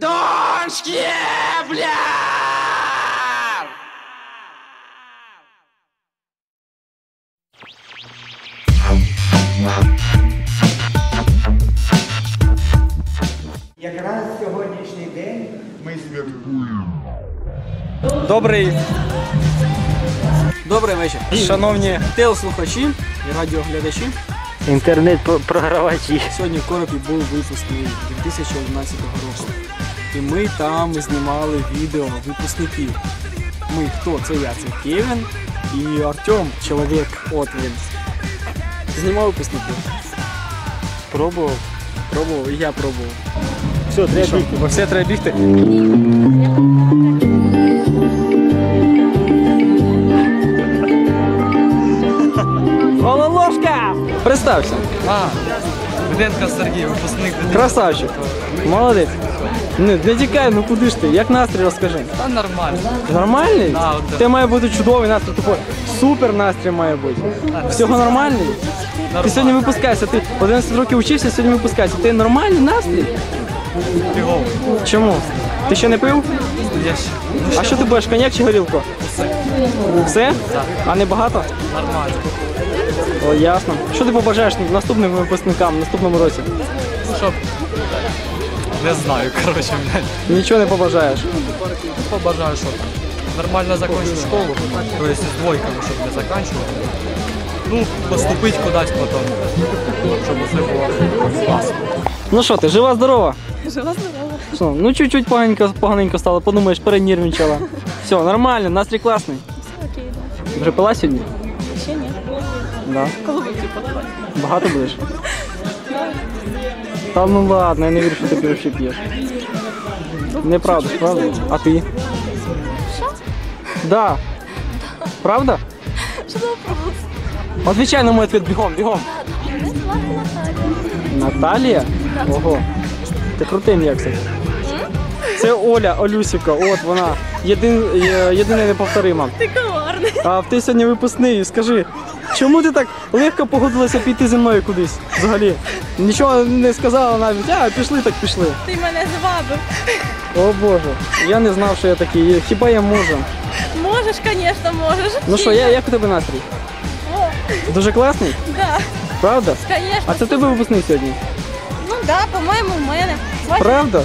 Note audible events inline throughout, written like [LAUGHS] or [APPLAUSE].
Донське, бля! Якраз сьогоднішній день ми Добрий. Добрий вечір. Шановні телеслухачі і радіоглядачі. Інтернет-програвачі. Сьогодні в Коробі був випускний 2011 року. І ми там знімали відео випускників. Ми хто? Це я, це Кевін і Артем, чоловік, от він. Знімав випускників. Пробував. Пробував, і я пробував. Все, треба Що, бігти. бо все треба бігти? Ололошка! Представся. А, Руденко Сергій, випускник. Красавчик. Молодець. Не, не тікай, ну куди ж ти? Як настрій розкажи? Та нормально. Нормальний? Да, от так. Ти має бути чудовий настрій, тупо супер настрій має бути. Всього нормальний? Ти сьогодні випускаєшся, ти 11 років вчився, сьогодні випускаєшся. Ти нормальний настрій? Фігово. Чому? Ти ще не пив? Я ще А що ти будеш, коньяк чи горілку? Все? А не багато? нормально. О, ясно. Що ти побажаєш наступним випускникам наступному році? Ну що, не знаю, коротше, блядь. Нічого не побажаєш. Побажаю, щоб нормально закончив школу, тобто з двойками, щоб не заканчувати. Ну, поступить кудись потім, щоб все було класно. Ну що ти, жива здорова? Жива здорова. Що, ну чуть-чуть поганенько, поганенько стало, подумаєш, перенервничала. [LAUGHS] Все, нормально, настрій класний. Окей, да. Вже пила сьогодні? Ще ні. Да. Будете подавати? Багато будеш? [LAUGHS] Та ну ладно, я не вірю, що ти пиво ще п'єш. Неправда, ж, правда? А ти? Що? Да. Правда? Що за вопрос? Отвечай на мой ответ бігом, бігом. Мене звати Наталя. Наталія? Ого. Ти крутий ім'я, кстати. Це Оля Олюсіка, от вона. Єдин, е, єдина неповторима. Ти коварний. А ти сьогодні випускний, скажи, чому ти так легко погодилася піти зі мною кудись? Взагалі? Нічого не сказала навіть, а пішли, так пішли. Ти мене звабив. О Боже, я не знав, що я такий. Хіба я можу? Можеш, звісно, можеш. Ну що, я, як у тебе настрій? О, Дуже класний? да, Правда? звісно. А це тебе випускний сьогодні? Ну да, по-моєму, в мене. Бачиш, Правда?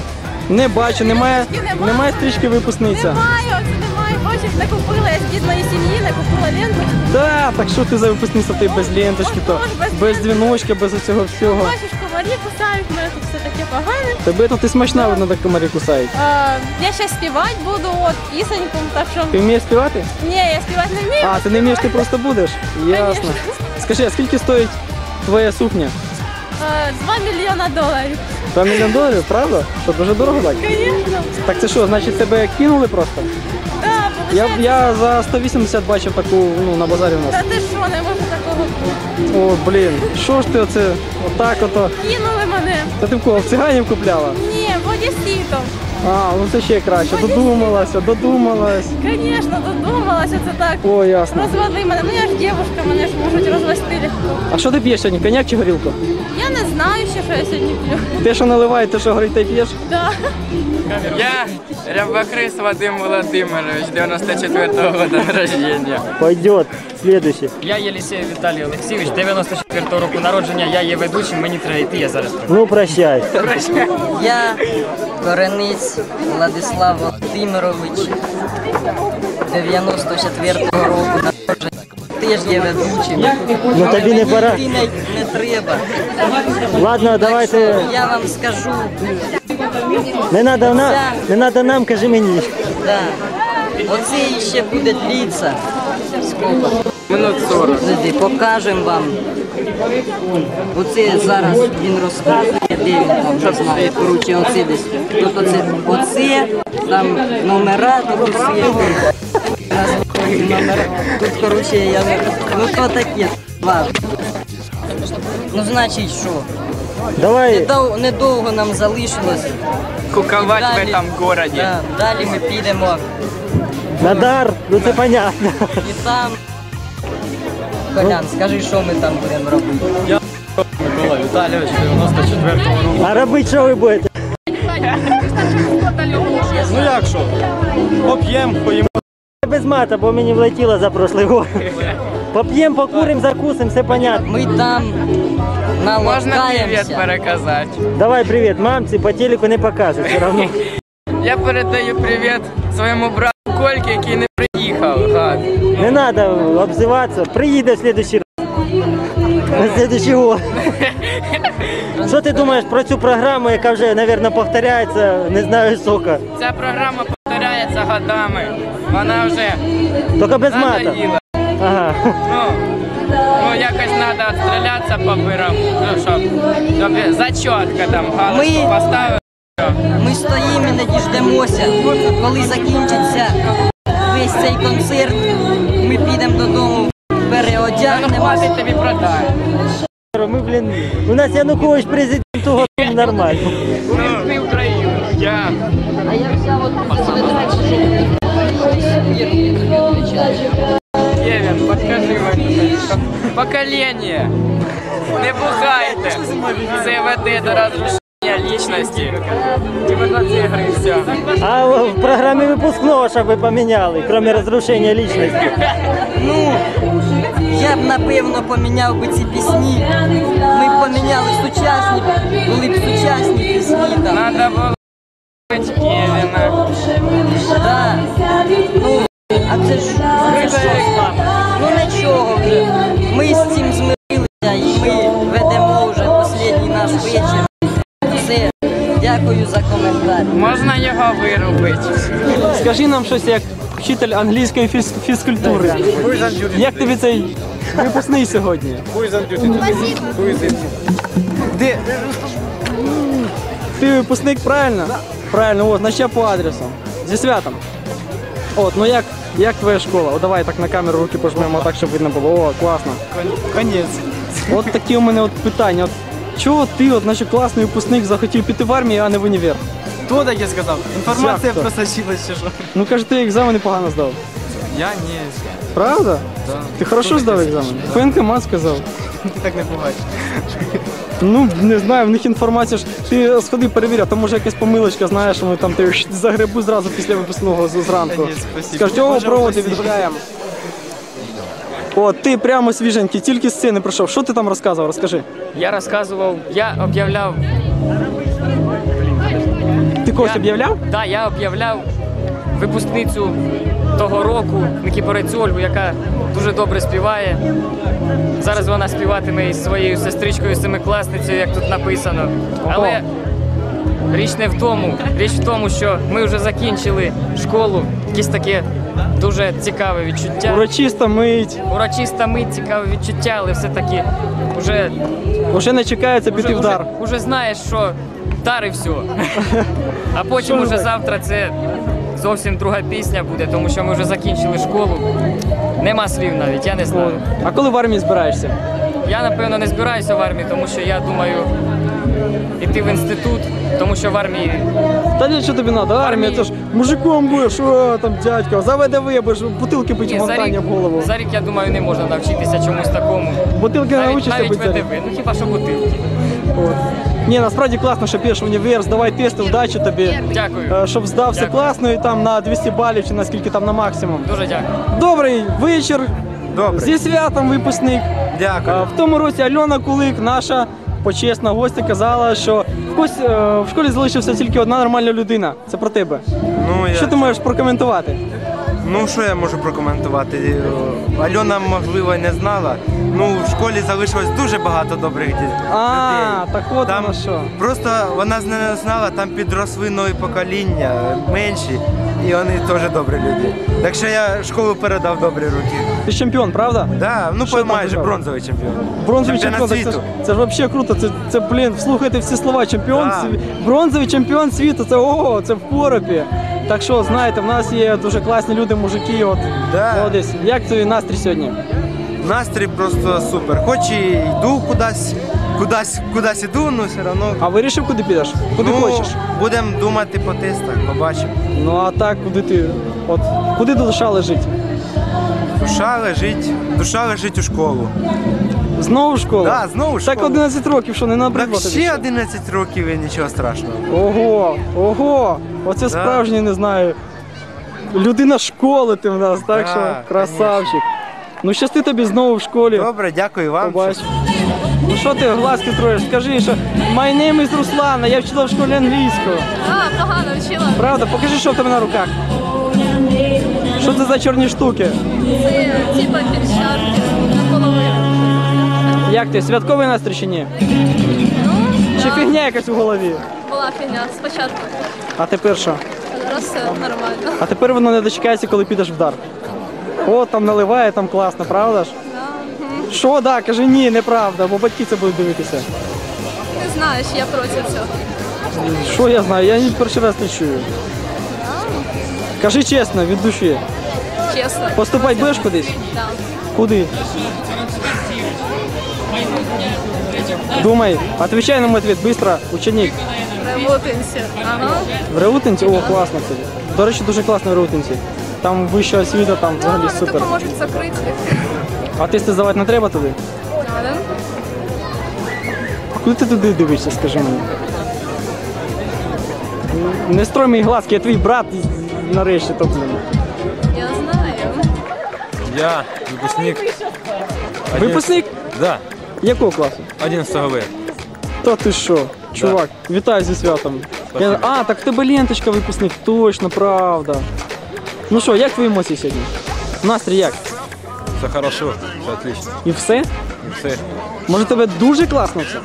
Не бачу, немає, Стрічки немає. немає стрічки випускниця. Немає, оце немає. Бачиш, не купила я з бідної сім'ї, купила ленту. Да, так що ти за випускниця, ти без ленточки, то без без ленточки. дзвіночка, без усього всього. Бачиш, комарі кусають, мене тут все таке погане. Тебе тут і смачна, видно, так комарі кусають. А, я ще співати буду, от, пісеньку, так що... Ти вмієш співати? Ні, я співати не вмію. А, ти не вмієш, ти просто будеш? Ясно. Скажи, а скільки стоїть твоя сукня? А, 2 мільйона доларів. 2 мільйон доларів, правда? Що дуже дорого так? Звісно. Так це що, значить тебе кинули просто? Я, я за 180 бачив таку ну, на базарі у Та нас. ти що, не може такого бути. О, блін, що ж ти оце? Отак ото. Кинули мене. Та ти в кого? В циганів купляла? Ні, водісітом. А, ну це ще краще. Додумалася, додумалась. Звісно, додумалася це так. О, ясно. Розвели мене. Ну я ж дівчинка, мене ж можуть розвести легко. А що ти п'єш сьогодні? Коньяк чи горілку? Я не знаю ще, що я сьогодні п'ю. Те, що наливає, те, що горить, й п'єш? Да. Я Рябокрис Вадим Володимирович, 94-го года рождения. Пойдет. Следующий. Я Єлісєєв Віталій Олексійович, 94-го року народження, я є ведучим, мені треба йти, я зараз прийду. Ну, прощай. Я Корениць Владислав Володимирович 94-го року народження. Теж є ведучим. Ну тобі не пора. Йти не, не треба. Ладно, давайте. Я вам скажу, Не надо нам, не надо нам, кажи мені. да. Оце ще буде длиться. Сколько? Минут 40. Подожди, покажемо вам. Оце зараз він розказує, де він там не знаю. Коротше, оце десь. Тут оце, оце, там номера, тут усе. Тут, коротше, я не. Ну то таке. Ладно. Ну, значить, що? Давай. Недов- Недовго нам залишилось. Куковать в этом городе. Да, далі ми підемо Надар, ну це понятно. і там. Колян, скажи, що ми там будемо робити? Микола Віталійович, 94-го року. А робити що ви будете? Ну як що? Поп'ємо, поїмо. Без мата, бо мені влетіло за прошлий год. Поп'ємо, покурим, закусим, все понятно. Ми там Можна привіт налокаємося. переказати. Давай привіт, мамці, по телеку не покажуть все равно. [LAUGHS] Я передаю привіт своєму брату Кольки, який не приїхав. Гад. Не треба обзиватися, приїде в следующий раз. На следующий год. [LAUGHS] Що ти думаєш про цю програму, яка вже, мабуть, повторяється, не знаю, сока. Ця програма повторяється годами. Вона вже Тільки без мата. надоїла. Ага. Ну, ну якось треба відстрілятися по пирам, ну, щоб, зачітка там галочку Ми- поставили. Ми стоїмо і не діждемося, коли закінчиться весь цей концерт. Ми підемо додому, Ну, переодягнемося. хватить тобі продай. Ми, блін, у нас Янукович президент, того нормально. Ти Україну. Я. А я взяв от Кевин, подскажи мені. Покоління. Не бухайте. Це веде до розрушення лічності. Типа на ці гри все. А в програмі випускного, щоб ви поміняли, крім розрушення лічності. Ну, я б напевно поміняв би ці пісні. Ми б поміняли сучасні, були б сучасні пісні там. Надо було Ну, а це ж ж що? Ну нічого вже. Ми з цим змирилися і ми ведемо вже останній наш вечір. Все. Дякую за коментар. Можна його вирубити. Скажи нам щось як вчитель англійської фіз- фізкультури. Як тобі цей випускний сьогодні? Ти, ти випускник, правильно? Правильно, от, значить я по адресу. Зі святом. От, ну як, як твоя школа? О, давай так на камеру руки пожмемо, так, щоб видно було. О, класно. Конець. От такі у мене от питання. От, чого ти, от, значить, класний випускник, захотів піти в армію, а не в універ? Хто таке сказав? Інформація Як чи що? Ну каже, ти екзамени погано здав. Я ні. Правда? Да. Ти хорошо здав екзамен? Воєнкомат сказав. Ти так не буваєш. Ну, не знаю, в них інформація ж. Ти сходи перевір, а то може якась помилочка, знаєш, вони там ти загребу зразу після випускного зранку. Скажуть, о, проводи відгуляємо. О, ти прямо свіженький, тільки з сцени прийшов. Що ти там розказував? Розкажи. Я розказував, я об'являв, Ти когось об'являв? да, я об'являв випускницю того року Никіпорець Ольгу, яка дуже добре співає. Зараз вона співатиме із своєю сестричкою семикласницею, як тут написано. Але річ не в тому. Річ в тому, що ми вже закінчили школу. Якесь таке дуже цікаве відчуття. Урочиста мить. Урочиста мить, цікаве відчуття, але все-таки вже Уже не чекається піти Уже, в дар. уже, знаєш, що дар і все. [LAUGHS] А потім уже завтра це зовсім друга пісня буде, тому що ми вже закінчили школу. Нема слів навіть, я не знаю. А коли в армії збираєшся? Я напевно не збираюся в армії, тому що я думаю йти в інститут, тому що в армії Та ні, що тобі треба? Армія, це ж мужиком будеш, о, там дядько, за ВДВ будеш бутилки пити Ні, в голову. за рік, я думаю, не можна навчитися чомусь такому. Бутилки Навіть, навчишся навіть бити за. ВДВ, ну хіба що бутилки. От. Ні, насправді класно, що підеш в універ, здавай тести, удачі тобі. Дякую. Е, Щоб здав все Дякую. класно і там на 200 балів чи наскільки там на максимум. Дуже дякую. Добрий вечір. Добре. Зі святом випускник. Дякую. Е, В тому році Альона Кулик, наша почесна гостя, казала, що в, когось, е, в школі залишився тільки одна нормальна людина. Це про тебе. Ну, я... Що ти можеш прокоментувати? Ну, що я можу прокоментувати? Е, Альона, можливо, не знала. Ну, в школі залишилось дуже багато добрих дітей. А, так от Там воно що. Просто вона не знала, там підросли нові покоління, менші, і вони теж добрі люди. Так що я школу передав добрі руки. Ти чемпіон, правда? Да, ну Що там майже бронзовий чемпіон. Бронзовий чемпіон, так це, світу. ж- це ж взагалі круто. Це, це, блін, слухайте всі слова. Чемпіон, Да. сві- бронзовий чемпіон світу. Це ого, це в поропі. Так що, знаєте, в нас є дуже класні люди, мужики. От Да. молодець. Як твій настрій сьогодні? Настрій просто супер. Хоч і йду кудись, кудись, кудись іду, але все одно. А вирішив, куди підеш? Куди ну, хочеш? Будемо думати по тестах, побачимо. Ну а так, куди ти? От куди душа лежить? Душа лежить, душа лежить у школу. Знову в школу? Да, знову в Так школу. 11 років, що не набридло Так тобі? ще 11 років і нічого страшного. Ого, ого. Оце справжній, не знаю. Людина школи ти в нас, так Да, що красавчик. Ну щасти тобі знову в школі. Добре, дякую вам. Побач. Ну що ти глазки троєш? Скажи, що my name is Руслана, я вчила в школі англійського. А, погано вчила. Правда? Покажи, що в тебе на руках. Що це за чорні штуки? Це типа перчатки наполовину. Як ти? Святковий настрій чи ні? Чи фігня якась у голові? Була фігня спочатку. А тепер що? Зараз все нормально. А тепер воно не дочекається, коли підеш в дар. О, там наливає, там класно, правда ж? Що, да, кажи ні, неправда, бо батьки це будуть дивитися. Ти знаєш, я проти цього. Що я знаю, я ні перший раз не чую. Кажи чесно, від душі. Чесно. Поступать будеш кудись? Да. Куди? Думай, отвечай на мой ответ быстро, ученик. Ага. В Реутинці? О, класно це. До речі, дуже класно в Реутинці. Там вища освіта, там взагалі Вони супер. допоможуть закрити. А тести здавати не треба туди? Але куди ти туди дивишся, скажи мені? Не строй мої глазки, я твій брат нарешті топлю. я знаю. Я выпускник. Випускник? Да, Якого класу? 11 В. Та ти що, чувак, вітаю зі святом. Я... А, так в тебе ленточка випускник, точно, правда. Ну що, як твої емоції сьогодні? Настрій як? Все хорошо, все отлично. І все? І все. Може тебе дуже класно все?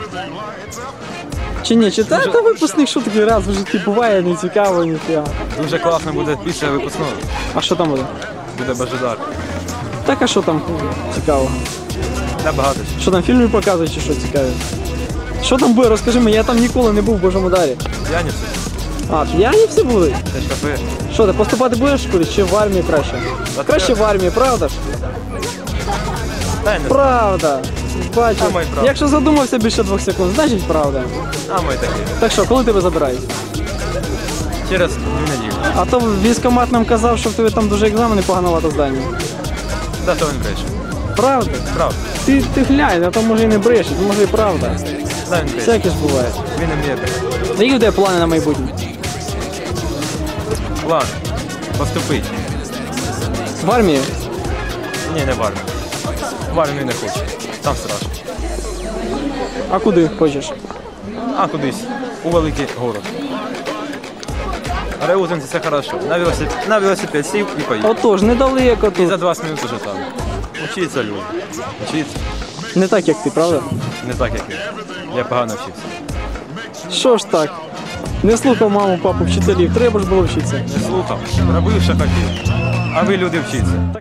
Чи ні? Чи та, та випускник, що такий раз в житті буває, не цікаво, ніфіга. Дуже класно буде після випускного. А що там буде? Буде бажадар. Так, а що там цікавого? Та багато. Що там фільми показують чи що цікаве? Що там буде? Розкажи мені, я там ніколи не був в Божому дарі. Я не все. А, п'яні всі будуть? Це ж кафе. Що, ти поступати будеш в школі чи в армії краще? Та Краще в армії, правда ж? Та й не Правда. Бачу. А, правда. Якщо задумався більше двох секунд, значить правда. А ми такі. Так що, коли тебе забирають? Через дві неділі. А то військомат нам казав, що в тебе там дуже екзамени поганувато здання. Та то він бреше. Правда? Правда. Ти, ти глянь, а то може і не брешуть, може і правда. Всяке ж буває. Він не вміє бреше. Які тебе плани на майбутнє? План. Поступить. В армію? Ні, не в армію. В армію не хочу. Там страшно. А куди хочеш? А кудись. У великий город. Реутинці це хорошо. На велосипед, на велосипед сів і поїхав. Отож, недалеко І тут. за 20 минут уже там. Учиться люди. Учиться. Не так, як ти, правда? Не так, як я. Я погано вчився. Що ж так? Не слухав маму, папу, вчителів, треба ж було вчитися. Не слухав, робив, що хотів. А ви люди вчіться.